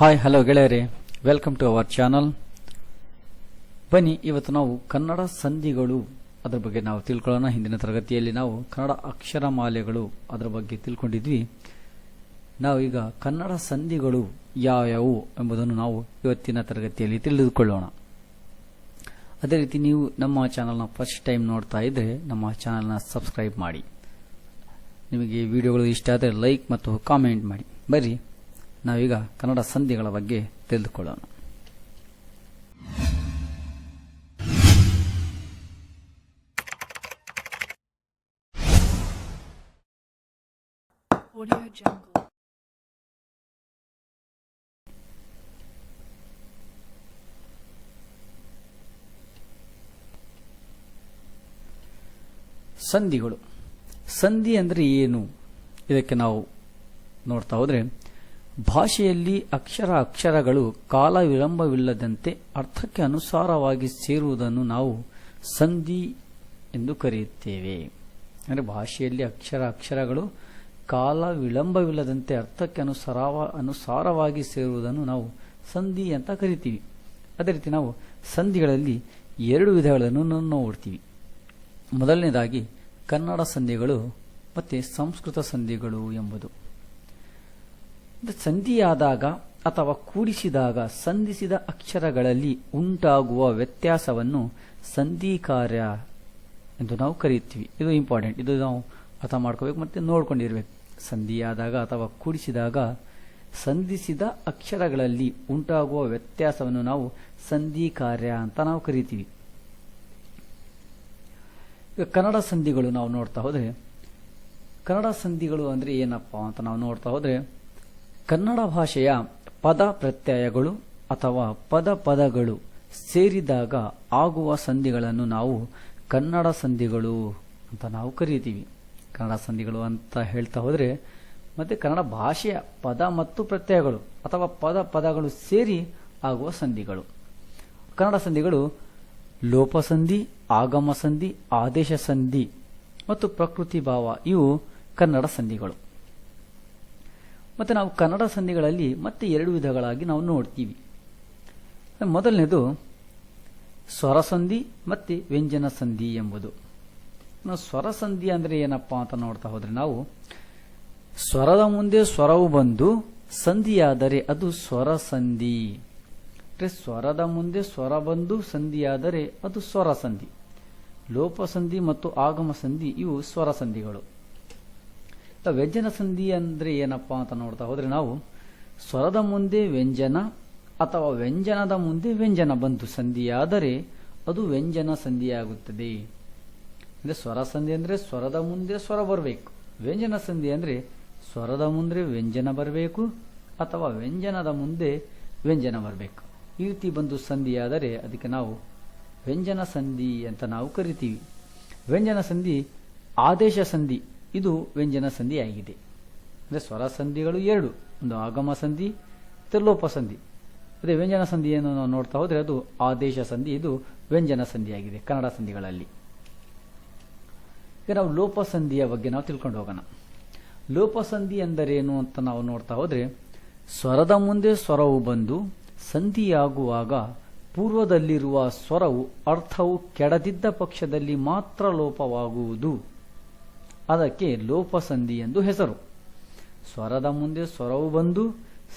Hi hello ಗೆಳೆಯರೇ. Welcome to our channel ಬನ್ನಿ, ಇವತ್ತು ನಾವು ಕನ್ನಡ ಸಂಧಿಗಳು ಅದರ ಬಗ್ಗೆ ನಾವು ತಿಳ್ಕೊಳ್ಳೋಣ. ಹಿಂದಿನ ತರಗತಿಯಲ್ಲಿ ನಾವು ಕನ್ನಡ ಅಕ್ಷರಮಾಲೆಗಳು ಅದರ ಬಗ್ಗೆ ತಿಳ್ಕೊಂಡಿದ್ವಿ. ನಾವು ಈಗ ಕನ್ನಡ ಸಂಧಿಗಳು ಯಾವ್ಯಾವು ಎಂಬುದನ್ನು ನಾವು ಇವತ್ತಿನ ತರಗತಿಯಲ್ಲಿ ತಿಳಿದುಕೊಳ್ಳೋಣ. ಅದೇ ರೀತಿ ನೀವು ನಮ್ಮ ಚಾನಲ್ನ ಫಸ್ಟ್ ಟೈಮ್ ನೋಡ್ತಾ ಇದ್ದರೆ ನಮ್ಮ ಚಾನಲ್ನ ಸಬ್ಸ್ಕ್ರೈಬ್ ಮಾಡಿ. ನಿಮಗೆ ವಿಡಿಯೋಗಳು ಇಷ್ಟ ಆದರೆ ಲೈಕ್ ಮತ್ತು ಕಾಮೆಂಟ್ ಮಾಡಿ. ಬರ್ರಿ. ನಾವೀಗ ಕನ್ನಡ ಸಂಧಿಗಳ ಬಗ್ಗೆ ತಿಳಿದುಕೊಳ್ಳೋಣ. ಸಂಧಿಗಳು. ಸಂಧಿ ಅಂದರೆ ಏನು? ಇದಕ್ಕೆ ನಾವು ನೋಡ್ತಾ ಹೋದರೆ ಭಾಷೆಯಲ್ಲಿ ಅಕ್ಷರ ಅಕ್ಷರಗಳು ಕಾಲ ವಿಳಂಬವಿಲ್ಲದಂತೆ ಅರ್ಥಕ್ಕೆ ಅನುಸಾರವಾಗಿ ಸೇರುವುದನ್ನು ನಾವು ಸಂಧಿ ಎಂದು ಕರೆಯುತ್ತೇವೆ. ಅಂದರೆ ಭಾಷೆಯಲ್ಲಿ ಅಕ್ಷರ ಅಕ್ಷರಗಳು ಕಾಲ ವಿಳಂಬವಿಲ್ಲದಂತೆ ಅರ್ಥಕ್ಕೆ ಅನುಸಾರವ, ಅನುಸಾರವಾಗಿ ಸೇರುವುದನ್ನು ನಾವು ಸಂಧಿ ಅಂತ ಕರಿತೀವಿ. ಅದೇ ರೀತಿ ನಾವು ಸಂಧಿಗಳಲ್ಲಿ ಎರಡು ವಿಧಗಳನ್ನು ನೋಡ್ತೀವಿ. ಮೊದಲನೇದಾಗಿ ಕನ್ನಡ ಸಂಧಿಗಳು ಮತ್ತು ಸಂಸ್ಕೃತ ಸಂಧಿಗಳು ಎಂಬುದು. ಸಂಧಿಯಾದಾಗ ಅಥವಾ ಕೂಡಿಸಿದಾಗ ಸಂಧಿಸಿದ ಅಕ್ಷರಗಳಲ್ಲಿ ಉಂಟಾಗುವ ವ್ಯತ್ಯಾಸವನ್ನು ಸಂಧಿ ಕಾರ್ಯ ಎಂದು ನಾವು ಕರೆಯುತ್ತೀವಿ. ಇದು ಇಂಪಾರ್ಟೆಂಟ್ ಇದು ನಾವು ಅರ್ಥ ಮಾಡ್ಕೋಬೇಕು ಮತ್ತು ನೋಡ್ಕೊಂಡಿರ್ಬೇಕು. ಸಂಧಿಯಾದಾಗ ಅಥವಾ ಕೂಡಿಸಿದಾಗ ಸಂಧಿಸಿದ ಅಕ್ಷರಗಳಲ್ಲಿ ಉಂಟಾಗುವ ವ್ಯತ್ಯಾಸವನ್ನು ನಾವು ಸಂಧಿ ಕಾರ್ಯ ಅಂತ ನಾವು ಕರಿತೀವಿ. ಈಗ ಕನ್ನಡ ಸಂಧಿಗಳು ನಾವು ನೋಡ್ತಾ ಹೋದರೆ, ಕನ್ನಡ ಸಂಧಿಗಳು ಅಂದರೆ ಏನಪ್ಪ ಅಂತ ನಾವು ನೋಡ್ತಾ ಹೋದರೆ ಕನ್ನಡ ಭಾಷೆಯ ಪದ ಪ್ರತ್ಯಯಗಳು ಅಥವಾ ಪದ ಪದಗಳು ಸೇರಿದಾಗ ಆಗುವ ಸಂಧಿಗಳನ್ನು ನಾವು ಕನ್ನಡ ಸಂಧಿಗಳು ಅಂತ ನಾವು ಕರೀತೀವಿ. ಕನ್ನಡ ಸಂಧಿಗಳು ಅಂತ ಹೇಳ್ತಾ ಹೋದರೆ ಮತ್ತೆ ಕನ್ನಡ ಭಾಷೆಯ ಪದ ಮತ್ತು ಪ್ರತ್ಯಯಗಳು ಅಥವಾ ಪದ ಪದಗಳು ಸೇರಿ ಆಗುವ ಸಂಧಿಗಳು. ಕನ್ನಡ ಸಂಧಿಗಳು ಲೋಪಸಂಧಿ ಆಗಮ ಸಂಧಿ ಆದೇಶ ಸಂಧಿ ಮತ್ತು ಪ್ರಕೃತಿ ಭಾವ ಇವು ಕನ್ನಡ ಸಂಧಿಗಳು. ಮತ್ತು ನಾವು ಕನ್ನಡ ಸಂಧಿಗಳಲ್ಲಿ ಮತ್ತೆ ಎರಡು ವಿಧಗಳಾಗಿ ನಾವು ನೋಡ್ತೀವಿ. ಮೊದಲನೇದು, ಸ್ವರಸಂಧಿ ಮತ್ತು ವ್ಯಂಜನ ಸಂಧಿ ಎಂಬುದು. ನಾವು ಸ್ವರಸಂಧಿ ಅಂದರೆ ಏನಪ್ಪ ಅಂತ ನೋಡ್ತಾ ಹೋದರೆ ನಾವು, ಸ್ವರದ ಮುಂದೆ ಸ್ವರವು ಬಂದು ಸಂಧಿಯಾದರೆ ಅದು ಸ್ವರ ಸಂಧಿ ಅಂದ್ರೆ ಸ್ವರದ ಮುಂದೆ ಸ್ವರ ಬಂದು ಸಂಧಿಯಾದರೆ ಅದು ಸ್ವರ ಸಂಧಿ ಲೋಪ ಸಂಧಿ ಮತ್ತು ಆಗಮ ಸಂಧಿ ಇವು ಸ್ವರ ಸಂಧಿಗಳು ವ್ಯಂಜನ ಸಂಧಿ ಅಂದ್ರೆ ಏನಪ್ಪ ಅಂತ ನೋಡ್ತಾ ಹೋದ್ರೆ ನಾವು ಸ್ವರದ ಮುಂದೆ ವ್ಯಂಜನ ಅಥವಾ ವ್ಯಂಜನದ ಮುಂದೆ ವ್ಯಂಜನ ಬಂತು ಸಂಧಿಯಾದರೆ ಅದು ವ್ಯಂಜನ ಸಂಧಿಯಾಗುತ್ತದೆ. ಅಂದ್ರೆ ಸ್ವರ ಸಂಧಿ ಅಂದ್ರೆ ಸ್ವರದ ಮುಂದೆ ಸ್ವರ ಬರಬೇಕು. ವ್ಯಂಜನ ಸಂಧಿ ಅಂದ್ರೆ ಸ್ವರದ ಮುಂದೆ ವ್ಯಂಜನ ಬರಬೇಕು ಅಥವಾ ವ್ಯಂಜನದ ಮುಂದೆ ವ್ಯಂಜನ ಬರಬೇಕು. ಈ ರೀತಿ ಬಂದು ಸಂಧಿಯಾದರೆ ಅದಕ್ಕೆ ನಾವು ವ್ಯಂಜನ ಸಂಧಿ ಅಂತ ನಾವು ಕರಿತೀವಿ. ವ್ಯಂಜನ ಸಂಧಿ ಆದೇಶ ಸಂಧಿ ಇದು ವ್ಯಂಜನ ಸಂಧಿಯಾಗಿದೆ. ಅಂದರೆ ಸ್ವರ ಸಂಧಿಗಳು ಎರಡು. ಒಂದು ಆಗಮ ಸಂಧಿ ಮತ್ತು ಸಂಧಿ. ಅದೇ ವ್ಯಂಜನ ಸಂಧಿಯನ್ನು ನಾವು ನೋಡ್ತಾ ಹೋದರೆ ಅದು ಆದೇಶ ಸಂಧಿ, ಇದು ವ್ಯಂಜನ ಸಂಧಿಯಾಗಿದೆ ಕನ್ನಡ ಸಂಧಿಗಳಲ್ಲಿ. ಈಗ ನಾವು ಲೋಪ ಸಂಧಿಯ ಬಗ್ಗೆ ನಾವು ತಿಳ್ಕೊಂಡು ಹೋಗೋಣ. ಲೋಪ ಸಂಧಿ ಎಂದರೇನು ಅಂತ ನಾವು ನೋಡ್ತಾ ಹೋದರೆ, ಸ್ವರದ ಮುಂದೆ ಸ್ವರವು ಬಂದು ಸಂಧಿಯಾಗುವಾಗ ಪೂರ್ವದಲ್ಲಿರುವ ಸ್ವರವು ಅರ್ಥವು ಕೆಡದಿದ್ದ ಪಕ್ಷದಲ್ಲಿ ಮಾತ್ರ ಲೋಪವಾಗುವುದು. ಅದಕ್ಕೆ ಲೋಪಸಂಧಿ ಎಂದು ಹೆಸರು. ಸ್ವರದ ಮುಂದೆ ಸ್ವರವು ಬಂದು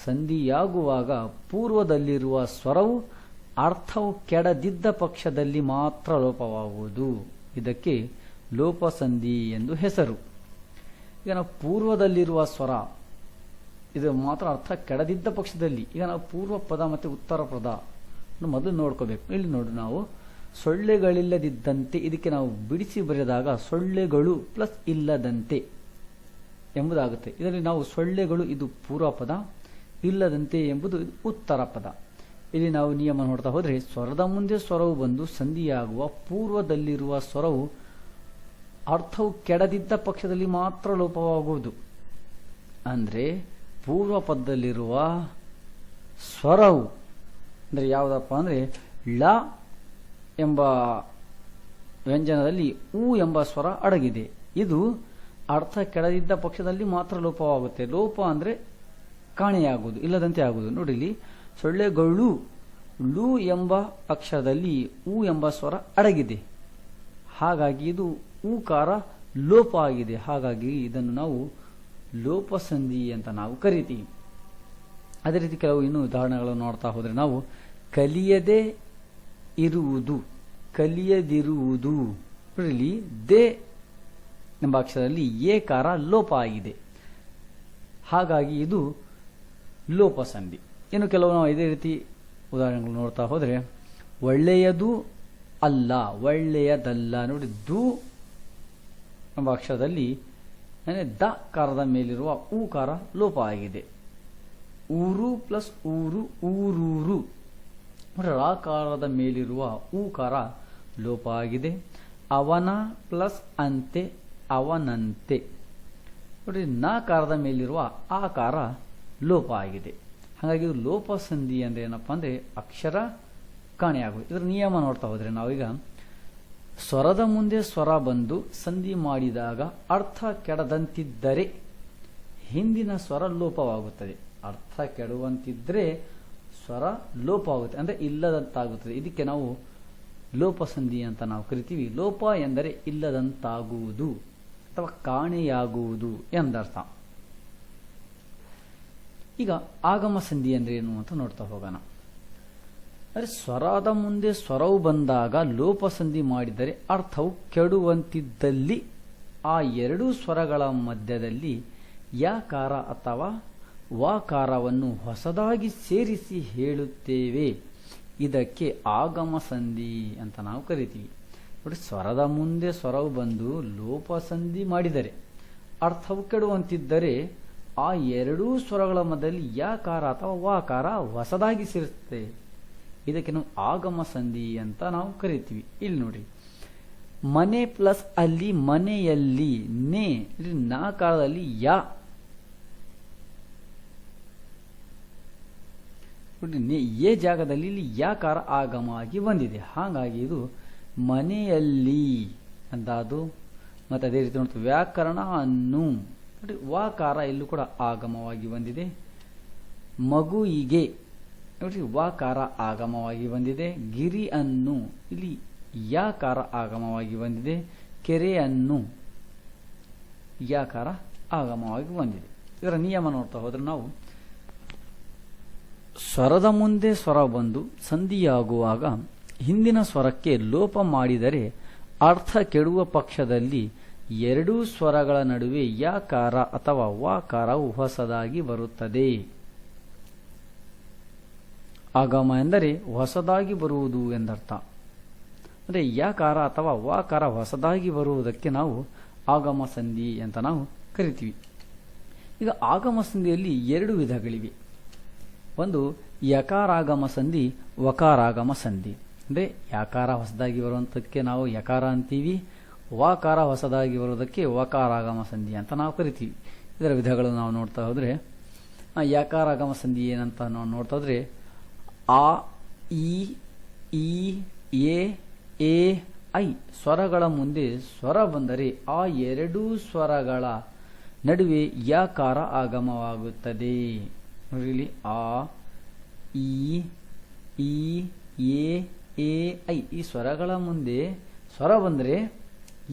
ಸಂಧಿಯಾಗುವಾಗ ಪೂರ್ವದಲ್ಲಿರುವ ಸ್ವರವು ಅರ್ಥವು ಕೆಡದಿದ್ದ ಪಕ್ಷದಲ್ಲಿ ಮಾತ್ರ ಲೋಪವಾಗುವುದು. ಇದಕ್ಕೆ ಲೋಪಸಂಧಿ ಎಂದು ಹೆಸರು. ಈಗ ನಾವು ಪೂರ್ವದಲ್ಲಿರುವ ಸ್ವರ, ಇದು ಮಾತ್ರ ಅರ್ಥ ಕೆಡದಿದ್ದ ಪಕ್ಷದಲ್ಲಿ. ಈಗ ನಾವು ಪೂರ್ವ ಪದ ಮತ್ತು ಉತ್ತರ ಪದ ಮೊದಲು ನೋಡ್ಕೋಬೇಕು. ಇಲ್ಲಿ ನೋಡಿ ನಾವು ಸೊಳ್ಳೆಗಳಿಲ್ಲದಿದ್ದಂತೆ, ಇದಕ್ಕೆ ನಾವು ಬಿಡಿಸಿ ಬರೆದಾಗ ಸೊಳ್ಳೆಗಳು ಪ್ಲಸ್ ಇಲ್ಲದಂತೆ ಎಂಬುದಾಗುತ್ತೆ. ಇದರಲ್ಲಿ ನಾವು ಸೊಳ್ಳೆಗಳು ಇದು ಪೂರ್ವ ಪದ, ಇಲ್ಲದಂತೆ ಎಂಬುದು ಉತ್ತರ ಪದ. ಇಲ್ಲಿ ನಾವು ನಿಯಮ ನೋಡ್ತಾ ಹೋದರೆ, ಸ್ವರದ ಮುಂದೆ ಸ್ವರವು ಬಂದು ಸಂಧಿಯಾಗುವ ಪೂರ್ವದಲ್ಲಿರುವ ಸ್ವರವು ಅರ್ಥವು ಕೆಡದಿದ್ದ ಪಕ್ಷದಲ್ಲಿ ಮಾತ್ರ ಲೋಪವಾಗುವುದು. ಅಂದರೆ ಪೂರ್ವ ಪದದಲ್ಲಿರುವ ಸ್ವರವು, ಅಂದರೆ ಯಾವುದಪ್ಪ ಅಂದರೆ ಳ ಎಂಬ ವ್ಯಂಜನದಲ್ಲಿ ಊ ಎಂಬ ಸ್ವರ ಅಡಗಿದೆ. ಇದು ಅರ್ಥ ಕೆಡದಿದ್ದ ಪಕ್ಷದಲ್ಲಿ ಮಾತ್ರ ಲೋಪವಾಗುತ್ತೆ. ಲೋಪ ಅಂದರೆ ಕಾಣೆಯಾಗುವುದು, ಇಲ್ಲದಂತೆ ಆಗುವುದು. ನೋಡಿಲಿ ಸೊಳ್ಳೆಗಳು ಲು ಎಂಬ ಅಕ್ಷರದಲ್ಲಿ ಉ ಎಂಬ ಸ್ವರ ಅಡಗಿದೆ. ಹಾಗಾಗಿ ಇದು ಊಕಾರ ಲೋಪ ಆಗಿದೆ. ಹಾಗಾಗಿ ಇದನ್ನು ನಾವು ಲೋಪಸಂಧಿ ಅಂತ ನಾವು ಕರಿತೀವಿ. ಅದೇ ರೀತಿ ಕೆಲವು ಇನ್ನೂ ಉದಾಹರಣೆಗಳನ್ನು ನೋಡ್ತಾ ಹೋದರೆ ನಾವು ಕಲಿಯದೆ ಇರುವುದು, ಕಲಿಯದಿರುವುದು. ಇದರಲ್ಲಿ ದೇ ಎಂಬ ಅಕ್ಷರದಲ್ಲಿ ಏಕಾರ ಲೋಪ ಆಗಿದೆ. ಹಾಗಾಗಿ ಇದು ಲೋಪಸಂಧಿ. ಇನ್ನು ಕೆಲವು ನಾವು ಇದೇ ರೀತಿ ಉದಾಹರಣೆಗಳು ನೋಡ್ತಾ ಹೋದರೆ, ಒಳ್ಳೆಯದು ಅಲ್ಲ, ಒಳ್ಳೆಯದಲ್ಲ. ನೋಡಿ, ದು ಎಂಬ ಅಕ್ಷರದಲ್ಲಿ ದ ಕಾರದ ಮೇಲಿರುವ ಊಕಾರ ಲೋಪ ಆಗಿದೆ. ಊರು ಪ್ಲಸ್ ಊರು, ಊರೂರು. ರಾಕಾರದ ಮೇಲಿರುವ ಊಕಾರ ಲೋಪ ಆಗಿದೆ ಅವನ ಪ್ಲಸ್ ಅಂತೆ, ಅವನಂತೆ. ನೋಡಿ, ನಾಕಾರದ ಮೇಲಿರುವ ಆಕಾರ ಲೋಪ ಆಗಿದೆ ಹಾಗಾಗಿ ಲೋಪ ಸಂಧಿ ಅಂದ್ರೆ ಏನಪ್ಪ ಅಂದ್ರೆ ಅಕ್ಷರ ಕಾಣೆಯಾಗುವುದು ಇದರ ನಿಯಮ ನೋಡ್ತಾ ಹೋದರೆ ನಾವೀಗ, ಸ್ವರದ ಮುಂದೆ ಸ್ವರ ಬಂದು ಸಂಧಿ ಮಾಡಿದಾಗ ಅರ್ಥ ಕೆಡದಂತಿದ್ದರೆ ಹಿಂದಿನ ಸ್ವರ ಲೋಪವಾಗುತ್ತದೆ. ಅರ್ಥ ಕೆಡುವಂತಿದ್ರೆ ಸ್ವರ ಲೋಪ ಆಗುತ್ತೆ. ಅಂದ್ರೆ ಇಲ್ಲದಂತಾಗುತ್ತದೆ. ಇದಕ್ಕೆ ನಾವು ಲೋಪಸಂಧಿ ಅಂತ ನಾವು ಕರಿತೀವಿ. ಲೋಪ ಎಂದರೆ ಇಲ್ಲದಂತಾಗುವುದು ಅಥವಾ ಕಾಣೆಯಾಗುವುದು ಎಂದರ್ಥ. ಈಗ ಆಗಮ ಸಂಧಿ ಅಂದ್ರೆ ಏನು ಅಂತ ನೋಡ್ತಾ ಹೋಗೋಣ. ಅಂದರೆ ಸ್ವರದ ಮುಂದೆ ಸ್ವರವು ಬಂದಾಗ ಲೋಪ ಸಂಧಿ ಮಾಡಿದರೆ ಅರ್ಥವು ಕೆಡುವಂತಿದ್ದಲ್ಲಿ ಆ ಎರಡೂ ಸ್ವರಗಳ ಮಧ್ಯದಲ್ಲಿ ಯಾಕಾರ ಅಥವಾ ವಾಕಾರವನ್ನು ಹೊಸದಾಗಿ ಸೇರಿಸಿ ಹೇಳುತ್ತೇವೆ. ಇದಕ್ಕೆ ಆಗಮ ಸಂಧಿ ಅಂತ ನಾವು ಕರಿತೀವಿ. ನೋಡಿ, ಸ್ವರದ ಮುಂದೆ ಸ್ವರವು ಬಂದು ಲೋಪ ಸಂಧಿ ಮಾಡಿದರೆ, ಅರ್ಥವು ಕೆಡುವಂತಿದ್ದರೆ ಆ ಎರಡೂ ಸ್ವರಗಳ ಮಧ್ಯದಲ್ಲಿ ಯಾಕಾರ ಅಥವಾ ವಾಕಾರ ಹೊಸದಾಗಿ ಸೇರಿಸುತ್ತೆ. ಇದಕ್ಕೆ ನಾವು ಆಗಮ ಸಂಧಿ ಅಂತ ನಾವು ಕರಿತೀವಿ. ಇಲ್ಲಿ ನೋಡಿ, ಮನೆ ಪ್ಲಸ್ ಅಲ್ಲಿ ಮನೆಯಲ್ಲಿ ನೇ, ಇಲ್ಲಿ ನಾಕಾರದಲ್ಲಿ ಯಾ ಏ ಜಾಗದಲ್ಲಿ ಇಲ್ಲಿ ಯಾಕಾರ ಆಗಮವಾಗಿ ಆಗಿ ಬಂದಿದೆ? ಹಾಗಾಗಿ ಇದು ಮನೆಯಲ್ಲಿ ಅಂತ ಅದು ಮತ್ತೆ ಅದೇ ರೀತಿ ನೋಡ್ತೀವಿ, ವ್ಯಾಕರಣ ಅನ್ನು ನೋಡಿ, ವಾಕಾರ ಇಲ್ಲೂ ಕೂಡ ಆಗಮವಾಗಿ ಬಂದಿದೆ. ಮಗುಯಿಗೆ ನೋಡಿ, ವಾಕಾರ ಆಗಮವಾಗಿ ಬಂದಿದೆ. ಗಿರಿ ಅನ್ನು ಇಲ್ಲಿ ಯಾಕಾರ ಆಗಮವಾಗಿ ಬಂದಿದೆ. ಕೆರೆಯನ್ನು ಯಾಕಾರ ಆಗಮವಾಗಿ ಬಂದಿದೆ. ಇದರ ನಿಯಮ ನೋಡ್ತಾ ಹೋದ್ರೆ ನಾವು ಸ್ವರದ ಮುಂದೆ ಸ್ವರ ಬಂದು ಸಂಧಿಯಾಗುವಾಗ ಹಿಂದಿನ ಸ್ವರಕ್ಕೆ ಲೋಪ ಮಾಡಿದರೆ ಅರ್ಥ ಕೆಡುವ ಪಕ್ಷದಲ್ಲಿ ಎರಡೂ ಸ್ವರಗಳ ನಡುವೆ ಯಾಕಾರ ಅಥವಾ ವಾಕಾರವು ಹೊಸದಾಗಿ ಬರುತ್ತದೆ. ಆಗಮ ಎಂದರೆ ಹೊಸದಾಗಿ ಬರುವುದು ಎಂದರ್ಥ. ಅಂದರೆ ಯಾಕಾರ ಅಥವಾ ವಾಕಾರ ಹೊಸದಾಗಿ ಬರುವುದಕ್ಕೆ ನಾವು ಆಗಮ ಸಂಧಿ ಅಂತ ನಾವು ಕರಿತೀವಿ. ಈಗ ಆಗಮ ಸಂಧಿಯಲ್ಲಿ ಎರಡು ವಿಧಗಳಿವೆ. ಒಂದು ಯಕಾರಾಗಮ ಸಂಧಿ, ವಕಾರಾಗಮ ಸಂಧಿ. ಅಂದರೆ ಯಾಕಾರ ಹೊಸದಾಗಿ ಬರುವಂಥಕ್ಕೆ ನಾವು ಯಕಾರ ಅಂತೀವಿ, ವಾಕಾರ ಹೊಸದಾಗಿ ಬರುವುದಕ್ಕೆ ವಕಾರಾಗಮ ಸಂಧಿ ಅಂತ ನಾವು ಕರಿತೀವಿ. ಇದರ ವಿಧಗಳು ನಾವು ನೋಡ್ತಾ ಹೋದರೆ ಯಕಾರಾಗಮ ಸಂಧಿ ಏನಂತ ನಾವು ನೋಡ್ತಾ ಹೋದರೆ, ಆ ಇ ಈ, ಎ ಎ, ಐ ಸ್ವರಗಳ ಮುಂದೆ ಸ್ವರ ಬಂದರೆ ಆ ಎರಡೂ ಸ್ವರಗಳ ನಡುವೆ ಯಾಕಾರ ಆಗಮವಾಗುತ್ತದೆ. ನೋಡಿ ಇಲ್ಲಿ ಆ ಇ ಈ ಎ ಎ ಐ ಈ ಸ್ವರಗಳ ಮುಂದೆ ಸ್ವರ ಬಂದರೆ,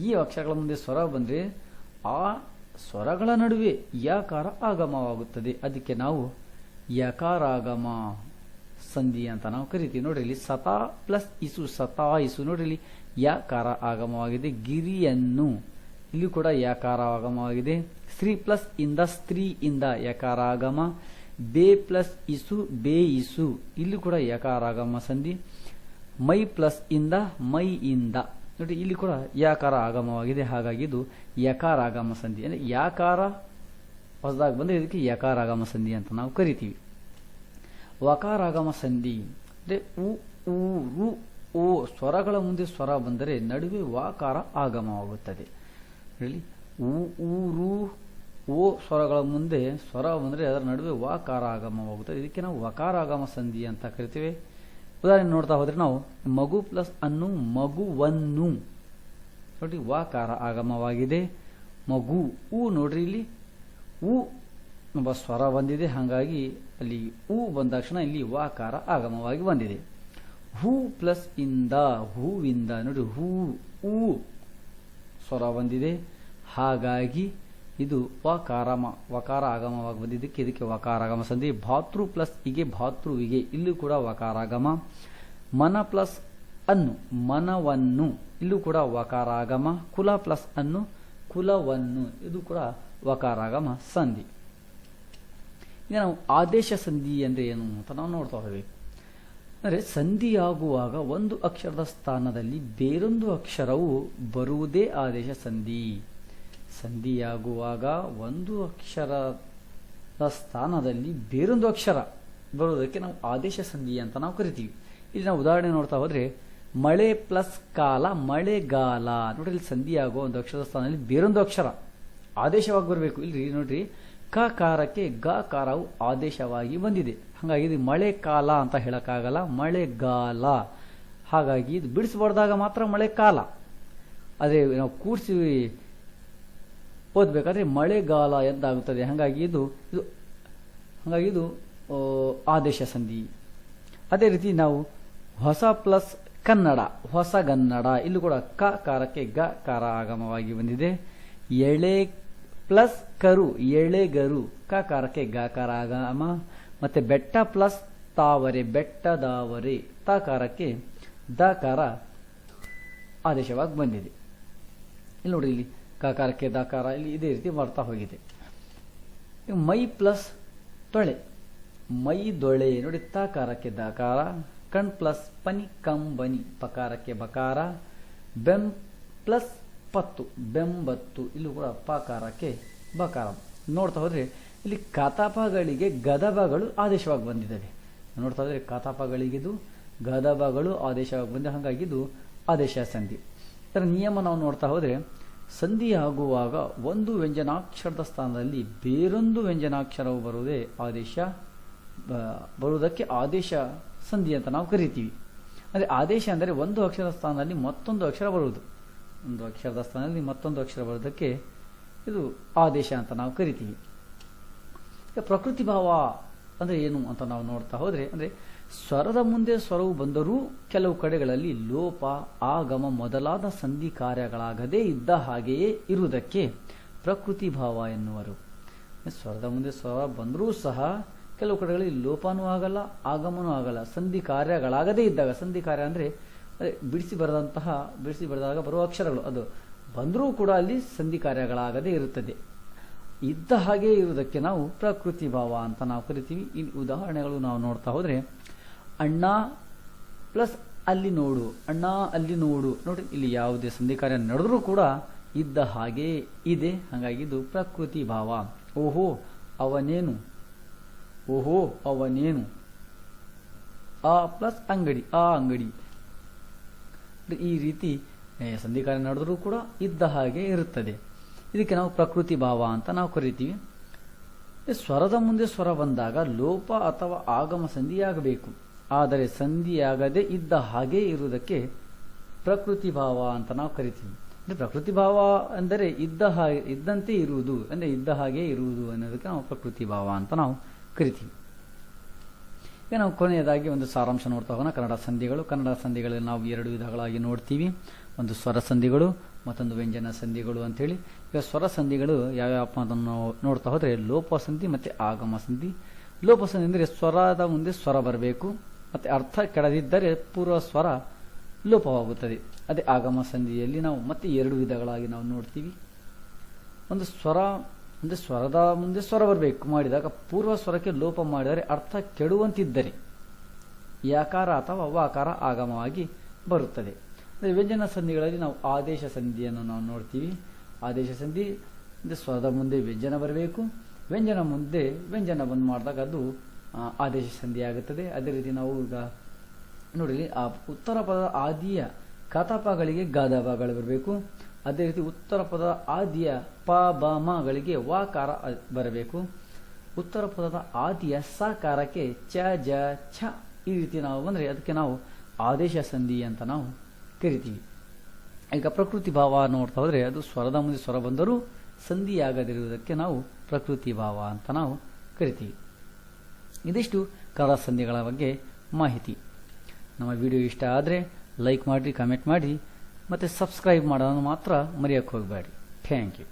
ಈ ಅಕ್ಷರಗಳ ಮುಂದೆ ಸ್ವರ ಬಂದರೆ, ಆ ಸ್ವರಗಳ ನಡುವೆ ಯಾಕಾರ ಆಗಮವಾಗುತ್ತದೆ. ಅದಕ್ಕೆ ನಾವು ಯಕಾರಾಗಮ ಸಂಧಿ ಅಂತ ನಾವು ಕರಿತೀವಿ. ನೋಡಿರಿ ಸತಾ ಪ್ಲಸ್ ಇಸು, ಸತಾ ಇಸು ನೋಡ್ರಿ ಯಾಕಾರ ಆಗಮವಾಗಿದೆ. ಗಿರಿಯನ್ನು ಇಲ್ಲಿ ಕೂಡ ಯಕಾರ ಆಗಮವಾಗಿದೆ. ಸ್ತ್ರೀ ಪ್ಲಸ್ ಇಂದ ಸ್ತ್ರೀ ಇಂದ ಯಕಾರ ಆಗಮ ಬೇ ಪ್ಲಸ್ ಇಸು, ಬೇ ಇಸು. ಇಲ್ಲಿ ಕೂಡ ಯಾಕಾರ ಆಗಮ ಸಂಧಿ? ಮೈ ಪ್ಲಸ್ ಇಂದ, ಮೈ ಇಂದ. ನೋಡಿ, ಇಲ್ಲಿ ಕೂಡ ಯಾಕಾರ ಆಗಮವಾಗಿದೆ. ಹಾಗಾಗಿ ಇದು ಯಕಾರ ಆಗಮ ಸಂಧಿ. ಅಂದ್ರೆ ಯಾಕಾರ ಹೊಸದಾಗಿ ಬಂದ್ರೆ ಇದಕ್ಕೆ ಯಕಾರ ಆಗಮ ಸಂಧಿ ಅಂತ ನಾವು ಕರಿತೀವಿ. ವಕಾರಾಗಮ ಸಂಧಿ. ಅಂದ್ರೆ ಉ ಉ, ರು, ಓ ಸ್ವರಗಳ ಮುಂದೆ ಸ್ವರ ಬಂದರೆ ನಡುವೆ ವಾಕಾರ ಆಗಮವಾಗುತ್ತದೆ. ಹೇಳಿ? ಉ ಊ ರು ಓ ಸ್ವರಗಳ ಮುಂದೆ ಸ್ವರ ಬಂದರೆ ಅದರ ನಡುವೆ ವಾಕಾರ ಆಗಮವಾಗುತ್ತದೆ ಇದಕ್ಕೆ ನಾವು ವಕಾರಾಗಮ ಸಂಧಿ ಅಂತ ಕರಿತೀವಿ. ಉದಾಹರಣೆ ನೋಡ್ತಾ ಹೋದ್ರೆ ನಾವು ಮಗು ಪ್ಲಸ್ ಅನ್ನು ಮಗುವನ್ನು. ನೋಡಿ, ವಾಕಾರ ಆಗಮವಾಗಿದೆ. ಮಗು, ಊ ನೋಡ್ರಿ ಇಲ್ಲಿ. ಊ ಒಬ್ಬ ಸ್ವರ ಬಂದಿದೆ. ಹಾಗಾಗಿ ಅಲ್ಲಿ ಊ ಬಂದ ತಕ್ಷಣ ಇಲ್ಲಿ ವಾಕಾರ ಆಗಮವಾಗಿ ಬಂದಿದೆ. ಹೂ ಪ್ಲಸ್ ಇಂದ, ಹೂವಿಂದ. ನೋಡಿ, ಹೂ, ಊ ಸ್ವರ ಬಂದಿದೆ. ಹಾಗಾಗಿ ಇದು ವಕಾರಮ, ವಕಾರ ಆಗಮವಾಗಿ ಬಂದಿದ್ದಕ್ಕೆ ಇದಕ್ಕೆ ವಕಾರಾಗಮ. ಸಂಧಿ ಭಾತೃ ಪ್ಲಸ್ ಇಗೆ ಭಾತೃವಿಗೆ ಇಲ್ಲೂ ಕೂಡ ವಕಾರಾಗಮ. ಮನ ಪ್ಲಸ್ ಅನ್ನು, ಮನವನ್ನು, ಇಲ್ಲೂ ಕೂಡ ವಕಾರಾಗಮ. ಕುಲ ಪ್ಲಸ್ ಅನ್ನು, ಕುಲವನ್ನು, ಇದು ಕೂಡ ವಕಾರಾಗಮ ಸಂಧಿ. ಈಗ ನಾವು ಆದೇಶ ಸಂಧಿ ಅಂದ್ರೆ ಏನು ಅಂತ ನಾವು ನೋಡ್ತಾ ಹೋಗಬೇಕು ಅಂದರೆ ಸಂಧಿಯಾಗುವಾಗ ಒಂದು ಅಕ್ಷರದ ಸ್ಥಾನದಲ್ಲಿ ಬೇರೊಂದು ಅಕ್ಷರವು ಬರುವುದೇ ಆದೇಶ ಸಂಧಿ. ಸಂಧಿಯಾಗುವಾಗ ಒಂದು ಅಕ್ಷರದ ಸ್ಥಾನದಲ್ಲಿ ಬೇರೊಂದು ಅಕ್ಷರ ಬರುವುದಕ್ಕೆ ನಾವು ಆದೇಶ ಸಂಧಿ ಅಂತ ನಾವು ಕರಿತೀವಿ. ಇಲ್ಲಿ ನಾವು ಉದಾಹರಣೆ ನೋಡ್ತಾ ಹೋದ್ರೆ, ಮಳೆ ಪ್ಲಸ್ ಕಾಲ ಮಳೆಗಾಲ ನೋಡ್ರಿ, ಇಲ್ಲಿ ಸಂಧಿಯಾಗುವ ಒಂದು ಅಕ್ಷರದ ಸ್ಥಾನದಲ್ಲಿ ಬೇರೊಂದು ಅಕ್ಷರ ಆದೇಶವಾಗಿ ಬರಬೇಕು. ಇಲ್ಲಿ ನೋಡ್ರಿ, ಕ ಕಾರಕ್ಕೆ ಗ ಕಾರವು ಆದೇಶವಾಗಿ ಬಂದಿದೆ. ಹಾಗಾಗಿ ಇದು ಮಳೆ ಕಾಲ ಅಂತ ಹೇಳಕ್ಕಾಗಲ್ಲ ಮಳೆಗಾಲ ಹಾಗಾಗಿ ಇದು ಬಿಡಿಸಬಾರ್ದಾಗ ಮಾತ್ರ ಮಳೆ ಕಾಲ. ಅದೇ, ನಾವು ಕೂಡಿಸಿ ಓದ್ಬೇಕಾದ್ರೆ ಮಳೆಗಾಲ ಎಂದಾಗುತ್ತದೆ. ಹಾಗಾಗಿ ಇದು ಇದು, ಹಾಗಾಗಿ ಇದು ಆದೇಶ ಸಂಧಿ. ಅದೇ ರೀತಿ ನಾವು ಹೊಸ ಪ್ಲಸ್ ಕನ್ನಡ, ಹೊಸ ಹೊಸಗನ್ನಡ ಇಲ್ಲೂ ಕೂಡ ಕ, ಕಾರಕ್ಕೆ ಗ, ಕಾರ ಆಗಮವಾಗಿ ಬಂದಿದೆ. ಎಳೆ ಪ್ಲಸ್ ಕರು ಎಳೆಗರು ಕ, ಕಾರಕ್ಕೆ ಗ, ಕಾರ ಆಗಮ. ಮತ್ತೆ ಬೆಟ್ಟ ಪ್ಲಸ್ ತಾವರೆ ಬೆಟ್ಟದಾವರೆ ತ, ಕಾರಕ್ಕೆ ದ, ಕಾರ ಆದೇಶವಾಗಿ ಬಂದಿದೆ. ಇಲ್ಲಿ ನೋಡಿ ಇಲ್ಲಿ. ಕಕಾರಕ್ಕೆ ದಕಾರ ಇಲ್ಲಿ ಇದೇ ರೀತಿ ಬರ್ತಾ ಹೋಗಿದೆ. ಮೈ ಪ್ಲಸ್ ತೊಳೆ. ಮೈ ದೊಳೆ ನೋಡಿ ತಾಕಾರಕ್ಕೆ ದಕಾರ ಕಣ್ ಪ್ಲಸ್ ಪನಿ ಕಂಬನಿ ಪಕಾರಕ್ಕೆ ಬಕಾರ ಬೆಂ ಪ್ಲಸ್ ಪತ್ತು, ಬೆಂಬತ್ತು, ಇಲ್ಲೂ ಕೂಡ ಪಕಾರಕ್ಕೆ ಬಕಾರ ನೋಡ್ತಾ ಹೋದ್ರೆ ಇಲ್ಲಿ ಕತಾಪಗಳಿಗೆ ಗದಬಗಳು ಆದೇಶವಾಗಿ ಬಂದಿದ್ದಾವೆ. ನೋಡ್ತಾ ಹೋದ್ರೆ ಕತಾಪಗಳಿಗಿದು ಗದಬಗಳು ಆದೇಶವಾಗಿ ಬಂದಿದೆ ಹಾಗಾಗಿ ಇದು ಆದೇಶ ಸಂಧಿ. ಇದರ ನಿಯಮ ನಾವು ನೋಡ್ತಾ ಹೋದ್ರೆ ಸಂಧಿ ಆಗುವಾಗ ಒಂದು ವ್ಯಂಜನಾಕ್ಷರದ ಸ್ಥಾನದಲ್ಲಿ ಬೇರೊಂದು ವ್ಯಂಜನಾಕ್ಷರವು ಬರುವುದೇ ಆದೇಶ ಬರುವುದಕ್ಕೆ ಆದೇಶ ಸಂಧಿ ಅಂತ ನಾವು ಕರಿತೀವಿ. ಅಂದರೆ ಆದೇಶ ಅಂದರೆ ಒಂದು ಅಕ್ಷರದ ಸ್ಥಾನದಲ್ಲಿ ಮತ್ತೊಂದು ಅಕ್ಷರ ಬರುವುದು. ಒಂದು ಅಕ್ಷರದ ಸ್ಥಾನದಲ್ಲಿ ಮತ್ತೊಂದು ಅಕ್ಷರ ಬರುವುದಕ್ಕೆ ಇದು ಆದೇಶ ಅಂತ ನಾವು ಕರಿತೀವಿ. ಪ್ರಕೃತಿ ಭಾವ ಅಂದರೆ ಏನು ಅಂತ ನಾವು ನೋಡ್ತಾ ಹೋದರೆ, ಅಂದ್ರೆ ಸ್ವರದ ಮುಂದೆ ಸ್ವರವು ಬಂದರೂ ಕೆಲವು ಕಡೆಗಳಲ್ಲಿ ಲೋಪ, ಆಗಮ ಮೊದಲಾದ ಸಂಧಿ ಕಾರ್ಯಗಳಾಗದೇ ಇದ್ದ ಹಾಗೆಯೇ ಇರುವುದಕ್ಕೆ ಪ್ರಕೃತಿ ಭಾವ ಎನ್ನುವರು. ಸ್ವರದ ಮುಂದೆ ಸ್ವರ ಬಂದರೂ ಸಹ ಕೆಲವು ಕಡೆಗಳಲ್ಲಿ ಲೋಪನೂ ಆಗಲ್ಲ, ಆಗಮನೂ ಆಗಲ್ಲ. ಸಂಧಿ ಕಾರ್ಯಗಳಾಗದೇ ಇದ್ದಾಗ, ಸಂಧಿ ಕಾರ್ಯ ಅಂದ್ರೆ ಅದೇ ಬಿಡಿಸಿ ಬರೆದಂತಹ, ಬಿಡಿಸಿ ಬರೆದಾಗ ಬರುವ ಅಕ್ಷರಗಳು. ಅದು ಬಂದರೂ ಕೂಡ ಅಲ್ಲಿ ಸಂಧಿ ಕಾರ್ಯಗಳಾಗದೇ ಇರುತ್ತದೆ. ಇದ್ದ ಹಾಗೆ ಇರುವುದಕ್ಕೆ ನಾವು ಪ್ರಕೃತಿ ಭಾವ ಅಂತ ನಾವು ಕರಿತೀವಿ. ಈ ಉದಾಹರಣೆಗಳು ನಾವು ನೋಡ್ತಾ ಹೋದ್ರೆ ಅಣ್ಣ ಪ್ಲಸ್ ಅಲ್ಲಿ ನೋಡು, ಅಣ್ಣ ಅಲ್ಲಿ ನೋಡು. ನೋಡಿ, ಇಲ್ಲಿ ಯಾವುದೇ ಸಂಧಿ ಕಾರ್ಯ ನಡೆದ್ರೂ ಕೂಡ ಇದ್ದ ಹಾಗೆ ಇದೆ. ಹಾಗಾಗಿ ಇದು ಪ್ರಕೃತಿ ಭಾವ. ಓಹೋ, ಅವನೇನು? ಓಹೋ, ಅವನೇನು? ಆ ಪ್ಲಸ್ ಅಂಗಡಿ, ಆ ಅಂಗಡಿ. ಈ ರೀತಿ ಸಂಧಿ ಕಾರ್ಯ ನಡೆದ್ರೂ ಕೂಡ ಇದ್ದ ಹಾಗೆ ಇರುತ್ತದೆ. ಇದಕ್ಕೆ ನಾವು ಪ್ರಕೃತಿ ಭಾವ ಅಂತ ನಾವು ಕರಿತೀವಿ. ಸ್ವರದ ಮುಂದೆ ಸ್ವರ ಬಂದಾಗ ಲೋಪ ಅಥವಾ ಆಗಮ ಸಂಧಿಯಾಗಬೇಕು. ಆದರೆ ಸಂಧಿಯಾಗದೆ ಇದ್ದ ಹಾಗೆ ಇರುವುದಕ್ಕೆ ಪ್ರಕೃತಿ ಭಾವ ಅಂತ ನಾವು ಕರಿತೀವಿ. ಅಂದ್ರೆ ಪ್ರಕೃತಿ ಭಾವ ಅಂದರೆ ಇದ್ದ ಹಾಗೆ ಇದ್ದಂತೆ ಇರುವುದು, ಅಂದ್ರೆ ಇದ್ದ ಹಾಗೆ ಇರುವುದು ಅನ್ನೋದಕ್ಕೆ ನಾವು ಪ್ರಕೃತಿ ಭಾವ ಅಂತ ನಾವು ಕರಿತೀವಿ. ಈಗ ನಾವು ಕೊನೆಯದಾಗಿ ಒಂದು ಸಾರಾಂಶ ನೋಡ್ತಾ ಹೋಗೋಣ. ಕನ್ನಡ ಸಂಧಿಗಳು. ಕನ್ನಡ ಸಂಧಿಗಳಲ್ಲಿ ನಾವು ಎರಡು ವಿಧಗಳಾಗಿ ನೋಡ್ತೀವಿ. ಒಂದು ಸ್ವರ ಸಂಧಿಗಳು, ಮತ್ತೊಂದು ವ್ಯಂಜನ ಸಂಧಿಗಳು ಅಂತೇಳಿ ಈಗ ಸ್ವರ ಸಂಧಿಗಳು ಯಾವ್ಯಾವಪ್ಪ ಅದನ್ನು ನೋಡ್ತಾ ಹೋದರೆ ಲೋಪ ಸಂಧಿ ಮತ್ತೆ ಆಗಮ ಸಂಧಿ. ಲೋಪ ಸಂಧಿ ಅಂದರೆ ಸ್ವರದ ಮುಂದೆ ಸ್ವರ ಬರಬೇಕು. ಮತ್ತೆ ಅರ್ಥ ಕೆಡದಿದ್ದರೆ ಪೂರ್ವ ಸ್ವರ ಲೋಪವಾಗುತ್ತದೆ. ಅದೇ ಆಗಮ ಸಂಧಿಯಲ್ಲಿ ನಾವು ಮತ್ತೆ ಎರಡು ವಿಧಗಳಾಗಿ ನಾವು ನೋಡ್ತೀವಿ. ಒಂದು ಸ್ವರ ಒಂದು ಸ್ವರದ, ಮುಂದೆ ಸ್ವರ ಬರಬೇಕು. ಮಾಡಿದಾಗ ಪೂರ್ವ ಸ್ವರಕ್ಕೆ ಲೋಪ ಮಾಡಿದರೆ ಅರ್ಥ ಕೆಡುವಂತಿದ್ದರೆ ಯಾಕಾರ ಅಥವಾ ವಾಕಾರ ಆಗಮವಾಗಿ ಬರುತ್ತದೆ. ಅಂದರೆ ವ್ಯಂಜನ ಸಂಧಿಗಳಲ್ಲಿ ನಾವು ಆದೇಶ ಸಂಧಿಯನ್ನು ನಾವು ನೋಡ್ತೀವಿ. ಆದೇಶ ಸಂಧಿ ಅಂದರೆ ಸ್ವರದ ಮುಂದೆ ವ್ಯಂಜನ ಬರಬೇಕು. ವ್ಯಂಜನ ಮುಂದೆ ವ್ಯಂಜನ ಬಂದ್ ಮಾಡಿದಾಗ ಅದು ಆದೇಶ ಸಂಧಿಯಾಗುತ್ತದೆ. ಅದೇ ರೀತಿ ನಾವು ಈಗ ನೋಡಿರಿ, ಆ ಉತ್ತರ ಪದ ಆದಿಯ ಕಥಪಗಳಿಗೆ ಗಾದಭಗಳು ಬರಬೇಕು. ಅದೇ ರೀತಿ ಉತ್ತರ ಪದ ಆದಿಯ ಪ, ಬ ಮಗಳಿಗೆ ವಾಕಾರ ಬರಬೇಕು. ಉತ್ತರ ಪದದ ಆದಿಯ ಸಕಾರಕ್ಕೆ ಚ, ಜ, ಛ ಈ ರೀತಿ ನಾವು ಬಂದ್ರೆ ಅದಕ್ಕೆ ನಾವು ಆದೇಶ ಸಂಧಿ ಅಂತ ನಾವು ಕರಿತೀವಿ. ಈಗ ಪ್ರಕೃತಿ ಭಾವ ನೋಡ್ತಾ ಹೋದರೆ ಅದು ಸ್ವರದ ಮುಂದೆ ಸ್ವರ ಬಂದರೂ ಸಂಧಿಯಾಗದಿರುವುದಕ್ಕೆ ನಾವು ಪ್ರಕೃತಿ ಭಾವ ಅಂತ ನಾವು ಕರಿತೀವಿ. ಇದಿಷ್ಟು ಕನ್ನಡ ಸಂಧಿಗಳ ಬಗ್ಗೆ ಮಾಹಿತಿ. ನಮ್ಮ ವಿಡಿಯೋ ಇಷ್ಟ ಆದರೆ ಲೈಕ್ ಮಾಡಿರಿ, ಕಮೆಂಟ್ ಮಾಡಿ ಮತ್ತು ಸಬ್ಸ್ಕ್ರೈಬ್ ಮಾಡೋದನ್ನು ಮಾತ್ರ ಮರೆಯೋಕ್ಕೆ ಹೋಗಬೇಡಿ. Thank you.